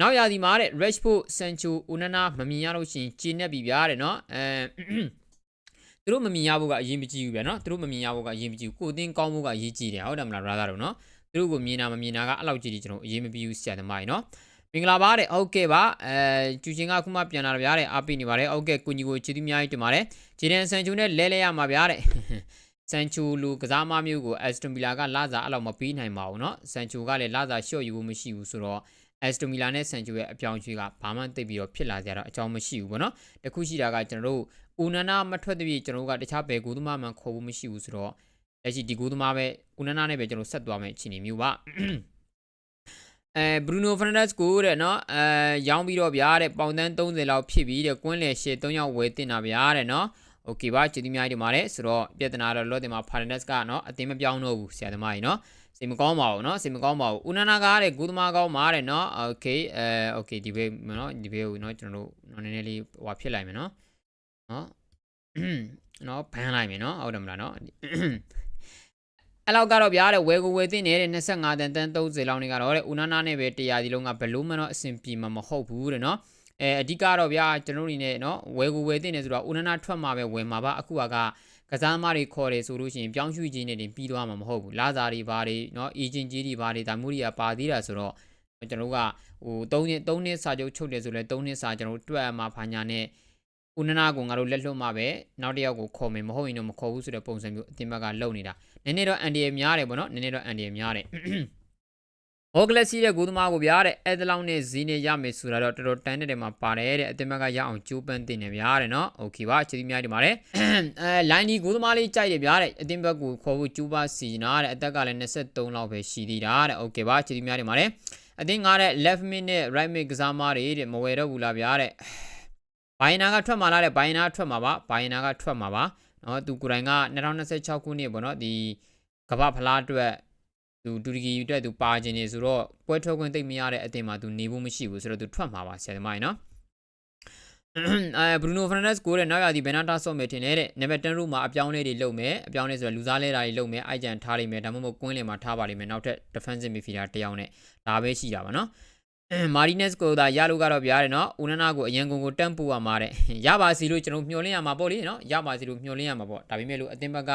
နောက်ရာသီမှာတဲ့ Rashford Sancho Onana မမြင်ရလို့ရှိရင်ကျင်းနေပြီဗျာတဲ့နော်အဲသူတို့မမြင်ရဖို့ကအရေးမကြီးဘူးဗျာနော်သူတို့မမြင်ရဖို့ကအရေးမကြီးဘူးကိုယ်အသင်းကောင်းဖို့ကအရေးကြီးတယ်ဟုတ်တယ်မလား brother တို့နော်သူတို့ကိုမြင်တာမမြင်တာကအဲ့လောက်ကြီးကြီးကျွန်တော်အရေးမပြီးဘူးဆရာသမားကြီးနော်မင်္ဂလာပါတဲ့ဟုတ်ကဲ့ပါအဲကျူချင်းကခုမှပြန်လာတာဗျာတဲ့အားပေးနေပါတယ်ဟုတ်ကဲ့ကိုညီကိုချီးသူအများကြီးတင်ပါတယ်ဂျေဒန်ဆန်ချူနဲ့လဲလဲရမှာဗျာတဲ့ ဆန်ချူလူကစားမမျိုးကိုအက်စတိုမီလာကလာစာအဲ့လောက်မပေးနိုင်ပါဘူးเนาะဆန်ချူကလည်းလာစာလျှော့ယူဖို့မရှိဘူးဆိုတော့ အက်စတိုမီလာနဲ့ဆန်ချူရဲ့အပြောင်းအရွှေ့ကဘာမှသိပ်ပြီးတော့ဖြစ်လာကြတော့အကြောင်းမရှိဘူးပေါ့နော်တခုရှိတာကကျွန်တော်တို့ဦးနနာမထွက်တဲ့ပြည့်ကျွန်တော်တို့ကတခြားဘယ်ကူသမားမှခေါ်ဖို့မရှိဘူးဆိုတော့လက်ရှိဒီကူသမားပဲဦးနနာနဲ့ပဲကျွန်တော်ဆက်သွားမယ်အခြေအနေမျိုးပါအဲဘရူနိုဖာနန်ဒက်စ်ကိုတဲ့နော်အဲရောင်းပြီးတော့ဗျာတဲ့ပေါင်တန်း30လောက်ဖြစ်ပြီးတဲ့ကွင်းလေရှေ3ယောက်ဝယ်တင်တာဗျာတဲ့နော်โอเคပါကျေးဇူးများတင်ပါတယ်ဆိုတော့ပြဿနာတော့လော့တင်မှာ Fernandez ကเนาะအတင်းမပြောင်းတော့ဘူးဆရာသမားကြီးเนาะ စိတ်မကောင်းပါဘူးเนาะစိတ်မကောင်းပါဘူးဦးနနာကားတဲ့ဂူသမားကောင်းပါတဲ့เนาะโอเคအဲโอเคဒီဘေးเนาะဒီဘေးကိုเนาะကျွန်တော်တို့เนาะနည်းနည်းလေးဟိုဖြစ်လိုက်မယ်เนาะเนาะเนาะဘန်းလိုက်မယ်เนาะဟုတ်တယ်မလားเนาะအဲ့လောက်ကတော့ဗျာတဲ့ဝယ်ကိုဝယ်သိနေတဲ့25တန်တန်30လောက်နေကတော့တဲ့ဦးနနာနဲ့ပဲတရားဒီလုံးကဘလို့မှတော့အဆင်ပြေမှာမဟုတ်ဘူးတဲ့เนาะအဲအဓိကတော့ဗျာကျွန်တော်တို့နေနဲ့เนาะဝယ်ကိုဝယ်သိနေဆိုတော့ဦးနနာထွက်မှာပဲဝယ်မှာပါအခုက ကစားသမားတွေခေါ်တယ်ဆိုလို့ရှိရင်ပြောင်းရွှေ့ခြင်းနဲ့တင်ပြီးသွားမှာမဟုတ်ဘူးလာစာတွေဘာတွေเนาะအေဂျင်ကြီးတွေဘာတွေဒါမျိုးတွေကပါသေးတာဆိုတော့ကျွန်တော်တို့ကဟို3နှစ်3နှစ်စာချုပ်ချုပ်တယ်ဆိုလဲ3နှစ်စာကျွန်တော်တို့တွက်မှာဖာညာနဲ့ဦးနနာကငါတို့လက်လွတ်မှာပဲနောက်တစ်ယောက်ကိုခေါ်မယ်မဟုတ်ရင်တော့မခေါ်ဘူးဆိုတဲ့ပုံစံမျိုးအတင်ဘက်ကလုံနေတာနည်းနည်းတော့အန်ဒီရများတယ်ပေါ့နော်နည်းနည်းတော့အန်ဒီရများတယ် ဟောကလစီတဲ့ဂိုးသမားကိုဗျာတဲ့အဲ့ဒါလောက်နဲ့ဇီးနေရမယ်ဆိုတာတော့တော်တော်တန်းတဲ့တယ်မှာပါတယ်တဲ့အတင်ဘက်ကရအောင်ကြိုးပမ်းတင်နေဗျာတဲ့နော်โอเคပါချီးများဒီပါတယ်အဲလိုင်းဒီဂိုးသမားလေးကြိုက်တယ်ဗျာတဲ့အတင်ဘက်ကိုခေါ်ဖို့ကြိုးပမ်းစီနာတဲ့အသက်ကလည်း23လောက်ပဲရှိသေးတာတဲ့โอเคပါချီးများဒီပါတယ်အတင်းငါတဲ့ left mid နဲ့ right mid ကစားမတွေတဲ့မဝယ်တော့ဘူးလားဗျာတဲ့ဘိုင်နာကထွက်มาလားတဲ့ဘိုင်နာထွက်มาပါဘိုင်နာကထွက်มาပါနော်သူကိုယ်တိုင်က2026ခုနှစ်ပေါ့နော်ဒီကမ္ဘာဖလားအတွက် သူတူရကီအတွက်သူပါခြင်းနေဆိုတော့ပွဲထွက်ခွင့်သိမ့်မရတဲ့အတင်မှာသူနေဖို့မရှိဘူးဆိုတော့သူထွက်မှာပါဆရာသမားကြီးနော်အဲဘရူနိုဖရနက်စ်ကိုတဲ့နောက်ရသည်ဘယ်နာတာဆော့မယ်ထင်တယ်တဲ့နံပါတ်10ရူမှာအပြောင်းလဲတွေလုပ်မယ်အပြောင်းလဲဆိုတော့လူစားလဲတာတွေလုပ်မယ်အိုက်ကြံထားလိမ့်မယ်ဒါမှမဟုတ်ကွင်းလင်မှာထားပါလိမ့်မယ်နောက်ထပ် defensive midfielder တယောက်နဲ့ဒါပဲရှိတာပါနော် မာရီနက်စ်ကိုသာရလို့ကတော့ဗျာတယ်နော်ဦးနနာကိုအရန်ကုန်ကိုတန့်ပူရမှာတဲ့ရပါစီလို့ကျွန်တော်မျှော်လင့်ရမှာပေါ့လေနော်ရပါစီလို့မျှော်လင့်ရမှာပေါ့ဒါပေမဲ့လို့အသင်းဘက်က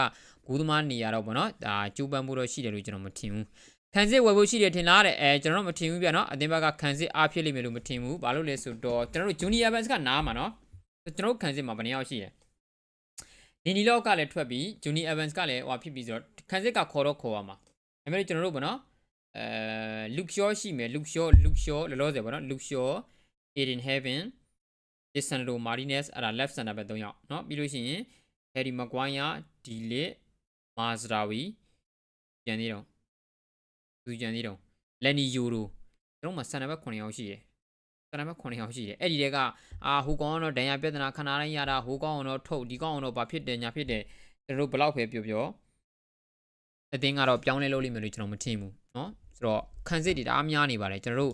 ဂူးသမားနေရတော့ပေါ့နော်ဒါကျူးပန်းမှုတော့ရှိတယ်လို့ကျွန်တော်မထင်ဘူးခံစစ်ဝယ်ဖို့ရှိတယ်ထင်လားတဲ့အဲကျွန်တော်တို့မထင်ဘူးဗျာနော်အသင်းဘက်ကခံစစ်အားဖြစ်လိမ့်မယ်လို့မထင်ဘူးဘာလို့လဲဆိုတော့ကျွန်တော်တို့ဂျူနီယာဘန်စ်ကနားမှာနော်ကျွန်တော်တို့ခံစစ်မှာဘယ်နှယောက်ရှိတယ်နီနီလော့ကလည်းထွက်ပြီးဂျူနီအဗန်စ်ကလည်းဟိုဖြစ်ပြီးဆိုတော့ခံစစ်ကခေါ်တော့ခေါ်ရမှာဒါပေမဲ့ကျွန်တော်တို့ပေါ့နော် အဲလုရှောရှိမယ်လုရှောလုရှောလောလောဆယ်ပေါ့နော်လုရှော Aiden Heaven Lisandro Martinez အဲ့ဒါ left center ဘက်၃ယောက်เนาะပြီးလို့ရှိရင် Harry Maguire Dilit Mazraoui ကျန်သေးတော့သူကျန်သေးတော့ Lenny Yoro ကျွန်တော်မှ center ဘက်9ယောက်ရှိတယ် center ဘက်9ယောက်ရှိတယ်အဲ့ဒီတဲကအာဟိုကောင်ကတော့ဒဏ်ရာပြဿနာခဏတိုင်းရတာဟိုကောင်ကတော့ထုတ်ဒီကောင်ကတော့ဘာဖြစ်တယ်ညာဖြစ်တယ်ကျွန်တော်တို့ဘလောက်ပဲပြောပြောအတင်းကတော့ပြောင်းလဲလို့လိမ့်မယ်လို့ကျွန်တော်မထင်ဘူးเนาะ ဆိုတော့ခံစစ်တွေတအားများနေပါတယ်ကျွန်တော်တို့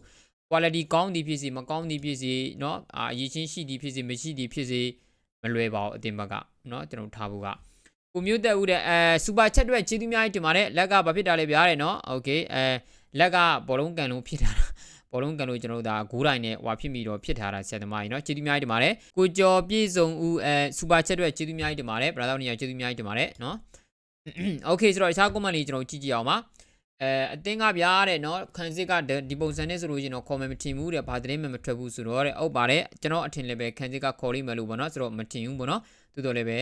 quality ကောင်းသည်ဖြစ်စေမကောင်းသည်ဖြစ်စေเนาะအာအရေးချင်းရှိသည်ဖြစ်စေမရှိသည်ဖြစ်စေမလွယ်ပါဘူးအတင်ဘက်ကเนาะကျွန်တော်ထားဖို့ကကိုမျိုးတက်ဦးတဲ့အဲစူပါချက်တွေကျေးဇူးများကြီးတင်ပါတယ်လက်ကဘာဖြစ်တာလဲဗျာတဲ့เนาะโอเคအဲလက်ကဘောလုံးကန်လုံးဖြစ်တာဘောလုံးကန်လို့ကျွန်တော်တို့ဒါဂိုးတိုင်းနဲ့ဟွာဖြစ်ပြီးတော့ဖြစ်ထားတာဆရာသမားကြီးเนาะကျေးဇူးများကြီးတင်ပါတယ်ကိုကျော်ပြည့်စုံဦးအဲစူပါချက်တွေကျေးဇူးများကြီးတင်ပါတယ်ဘရာသာနေရာကျေးဇူးများကြီးတင်ပါတယ်เนาะโอเคဆိုတော့အခြား comment လေးကျွန်တော်ကြည့်ကြည့်အောင်ပါ အဲအတင်းကဗျာတဲ့နော်ခန်းစစ်ကဒီပုံစံနဲ့ဆိုလို့ရှိရင်တော့ခေါ်မယ်မထင်ဘူးတဲ့ဘာသတင်းမှမထွက်ဘူးဆိုတော့တဲ့ဟုတ်ပါတယ်ကျွန်တော်အထင်လည်းပဲခန်းစစ်ကခေါ်လိမ့်မယ်လို့ပေါ့နော်ဆိုတော့မထင်ဘူးပေါ့နော်သို့တော်လည်းပဲ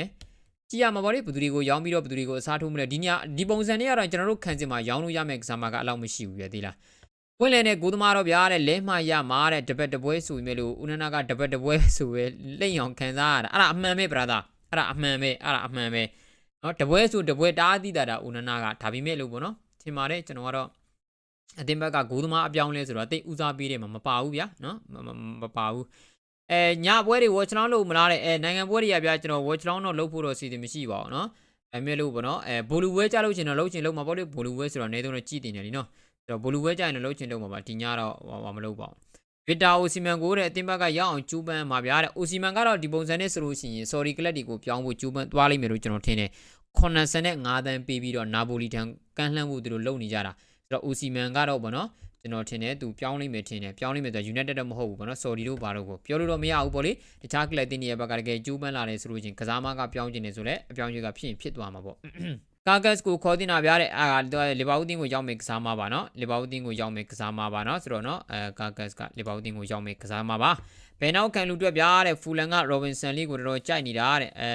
ကြည့်ရမှာပေါ့လေဘသူတွေကိုရောင်းပြီးတော့ဘသူတွေကိုအစားထိုးမလဲဒီညဒီပုံစံနဲ့ကတော့ကျွန်တော်တို့ခန်းစစ်မှာရောင်းလို့ရမယ့်ကစားမှာကအလောက်မရှိဘူးပြသေးလားပွင့်လည်နဲ့ကိုသမားတော့ဗျာတဲ့လဲမှရမှာတဲ့တပတ်တပွဲဆိုပြီးလို့ဦးနနာကတပတ်တပွဲဆိုပဲလိမ့်အောင်ခံစားရတာအဲ့ဒါအမှန်ပဲ brother အဲ့ဒါအမှန်ပဲအဲ့ဒါအမှန်ပဲနော်တပွဲဆိုတပွဲတားသီးတာတာဦးနနာကဒါပေမဲ့လို့ပေါ့နော်ထ င်ပါတယ်ကျွန်တော်ကတော့အတင်းဘက်ကဂိုးသမားအပြောင်းလဲဆိုတော့တိတ်ဦးစားပေးတယ်မှာမပါဘူးဗျာနော်မပါဘူးအဲညပွဲတွေ watch down လုပ်မလားတဲ့အဲနိုင်ငံပွဲတွေကဗျာကျွန်တော် watch down တော့လုပ်ဖို့တော့စီစဉ်မရှိပါဘူးနော်အဲမဲ့လို့ပေါ့နော်အဲဘိုလူဝဲကြလို့ရှင်တော့လုပ်ချင်လုပ်မှာပေါ့လေဘိုလူဝဲဆိုတော့နေသုံးတော့ကြည်တင်တယ်လीနော်ဆိုတော့ဘိုလူဝဲကြရင်တော့လုပ်ချင်လုပ်မှာပါဒီညတော့ဟောမလုပ်ပါဘူးဗီတာအိုစီမန်ကိုတဲ့အတင်းဘက်ကရအောင်ကျူးပန်းမှာဗျာတဲ့အိုစီမန်ကတော့ဒီပုံစံနဲ့ဆိုလို့ရှိရင် sorry ကလပ်တွေကိုပြောင်းဖို့ကျူးပန်းသွားလိမ့်မယ်လို့ကျွန်တော်ထင်တယ် 85တန်းပေးပြီးတော့နာပိုလီထံကန့်လှမ်းဖို့သူတို့လုပ်နေကြတာဆိုတော့ OC man ကတော့ဗောနော်ကျွန်တော်ထင်တယ်သူပြောင်းလိမ့်မယ်ထင်တယ်ပြောင်းလိမ့်မယ်ဆိုတော့ United တော့မဟုတ်ဘူးပေါ့နော် Saudi တို့ဘာလို့ကိုပြောလို့တော့မရဘူးပေါ့လေတခြား club တင်းတွေရဲ့ဘက်ကတကယ်ကျိုးပန်းလာတယ်ဆိုလို့ချင်းကစားမကပြောင်းကျင်နေဆိုလဲအပြောင်းရွှေ့ကဖြစ်ရင်ဖြစ်သွားမှာပေါ့ကာကတ်ကိုခေါ်တင်တာဗျာတဲ့အာတော့လီဗာပူးတင်းကိုရောက်မယ်ကစားမှာပါနော်လီဗာပူးတင်းကိုရောက်မယ်ကစားမှာပါနော်ဆိုတော့နော်အဲကာကတ်ကလီဗာပူးတင်းကိုရောက်မယ်ကစားမှာပါဘယ်နောက်ခံလူတွက်ဗျာတဲ့ဖူလန်ကရောဘင်ဆန်လီကိုတော်တော်ကြိုက်နေတာတဲ့အဲ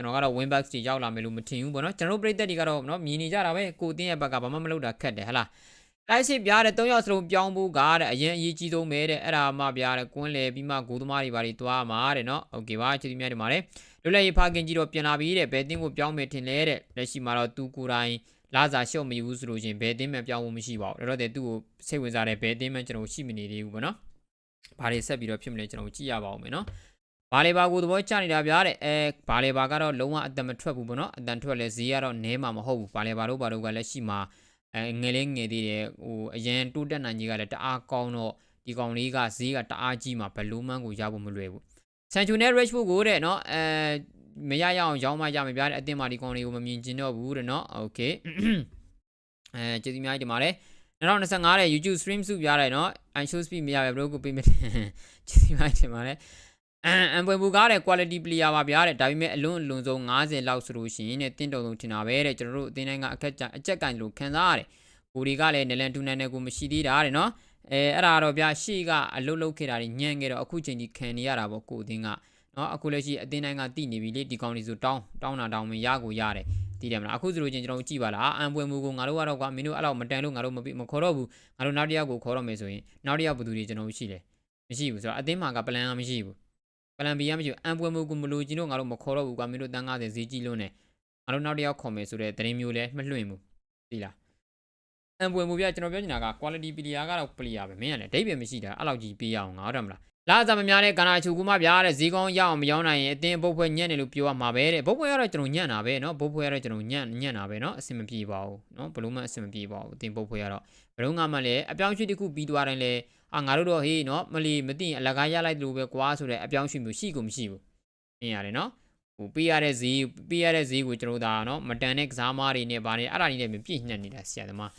ကျွန်တော်ကတော့ win back တွေရောက်လာမယ်လို့မထင်ဘူးပေါ့နော်ကျွန်တော်တို့ပြည်သက်တွေကတော့နော်မြင်နေကြတာပဲကိုတင်းရဲ့ဘက်ကဘာမှမလုပ်တာခက်တယ်ဟလားတိုက်စစ်ပြားတဲ့၃ယောက်စလုံးပြောင်းဖို့ကားတဲ့အရင်အရေးကြီးဆုံးပဲတဲ့အဲ့ဒါမှပြားတဲ့ကွင်းလေပြီးမှဂိုးသမားတွေဘာတွေတွားမှာတဲ့နော်โอเคပါချစ်သူများတွေမှာလေလွတ်လပ်ရေးဖခင်ကြီးတော့ပြန်လာပြီတဲ့ဘယ်တင်းကိုပြောင်းမယ်ထင်လဲတဲ့လက်ရှိမှာတော့သူကိုယ်တိုင်လာစာရှော့မယူဘူးဆိုလို့ချင်းဘယ်တင်းမှပြောင်းဖို့မရှိပါဘူးတော့တဲ့သူ့ကိုစိတ်ဝင်စားတဲ့ဘယ်တင်းမှကျွန်တော်ရှိမနေသေးဘူးပေါ့နော်ဘာတွေဆက်ပြီးတော့ဖြစ်မလဲကျွန်တော်ကြည့်ရပါဦးမယ်နော် ဘာလေဘာကိုသဘောကျနေတာဗျာတဲ့အဲဘာလေဘာကတော့လုံးဝအတန်မထွက်ဘူးပေါ့နော်အတန်ထွက်လဲဈေးကတော့နဲမှာမဟုတ်ဘူးဘာလေဘာတို့ဘာတို့ကလက်ရှိမှာအဲငယ်လေးငယ်သေးတယ်ဟိုအရန်တိုးတက်နိုင်ကြီးကလည်းတအားကောင်းတော့ဒီကောင်လေးကဈေးကတအားကြီးမှာဘလူးမန်းကိုရဖို့မလွယ်ဘူးဆန်ချူနဲ့ Rashford ကိုတဲ့နော်အဲမရရအောင်ရောင်းမရမယ်ဗျာတဲ့အတင်းမာဒီကောင်လေးကိုမမြင်ကျင်တော့ဘူးတဲ့နော်โอเคအဲကျေးဇူးများကြီးတင်ပါတယ်2025တဲ့ YouTube stream စုပြရတယ်နော် I show speed မရပဲဘလို့ကိုပေးမယ်ကျေးဇူးများကြီးတင်ပါတယ် အမ်အမ်ပွဲဘူကားတဲ့ quality player ပါဗျာတဲ့ဒါပေမဲ့အလွန်အလွန်ဆုံး90လောက်ဆိုလို့ရှိရင်တဲ့တင်းတုံဆုံးထင်တာပဲတဲ့ကျွန်တော်တို့အသင်းတိုင်းကအခက်ကြအကြက်ကင်လို့ခံစားရတယ်ကိုဒီကလည်းနလန်တူနန်နဲ့ကိုမရှိသေးတာတဲ့နော်အဲအဲ့ဒါတော့ဗျာရှေ့ကအလုတ်လုတ်ခဲ့တာတွေညံ့ခဲ့တော့အခုချိန်ကြီးခံနေရတာပေါ့ကိုအသင်းကနော်အခုလက်ရှိအသင်းတိုင်းကတိနေပြီလေဒီကောင်လေးဆိုတောင်းတောင်းတာတောင်းမရကိုရတယ်တည်တယ်မလားအခုဆိုလို့ချင်းကျွန်တော်ကြည့်ပါလားအံပွဲမှုကိုငါတို့ကတော့ကွာမင်းတို့အဲ့လောက်မတန်လို့ငါတို့မမခေါ်တော့ဘူးငါတို့နောက်တစ်ယောက်ကိုခေါ်တော့မယ်ဆိုရင်နောက်တစ်ယောက်ဘယ်သူတွေကျွန်တော်ရှိလဲမရှိဘူးဆိုတော့အသင်းမှာကပလန်ကမရှိဘူးပ လန်ဘီကမရှိဘူးအံပွဲမှုကိုမလို့ချင်းတို့ငါတို့မခေါ်တော့ဘူးကွာမင်းတို့တန်း90ဈေးကြီးလို့နဲ့ငါတို့နောက်တစ်ယောက်ခေါ်မယ်ဆိုတဲ့သတင်းမျိုးလဲမလွှင့်ဘူးသိလားအံပွဲမှုပြကျွန်တော်ပြောချင်တာက quality player ကတော့ player ပဲမင်းကလည်းဒိတ်ပဲမရှိတာအဲ့လောက်ကြီးပေးရအောင်ငါဟုတ်တယ်မလားလာစားမများတဲ့ကနာချူကူမပြားတဲ့ဈေးကောင်းရအောင်မရောက်နိုင်ရင်အတင်းဘုတ်ဖွဲညံ့တယ်လို့ပြောရမှာပဲတဲ့ဘုတ်ဖွဲကတော့ကျွန်တော်ညံ့တာပဲเนาะဘုတ်ဖွဲကတော့ကျွန်တော်ညံ့ညံ့တာပဲเนาะအဆင်မပြေပါဘူးเนาะဘလို့မှအဆင်မပြေပါဘူးအတင်းဘုတ်ဖွဲကတော့ဘယ်တော့မှလည်းအပြောင်းအရွှေ့တစ်ခုပြီးသွားတိုင်းလဲ အာငါတို့တော့ဟေးနော်မလီမသိရင်အလကားရလိုက်တယ်လို့ပဲကွာဆိုတဲ့အပြောင်းရွှေ့မှုရှိကုန်မရှိဘူးမြင်ရတယ်နော်ဟိုပေးရတဲ့ဈေးပေးရတဲ့ဈေးကိုကျွန်တော်တို့ဒါနော်မတန်တဲ့ကစားမားတွေနဲ့ဗာနေအဲ့ဒါတွေနဲ့ပြည့်ညံ့နေတာဆရာသမား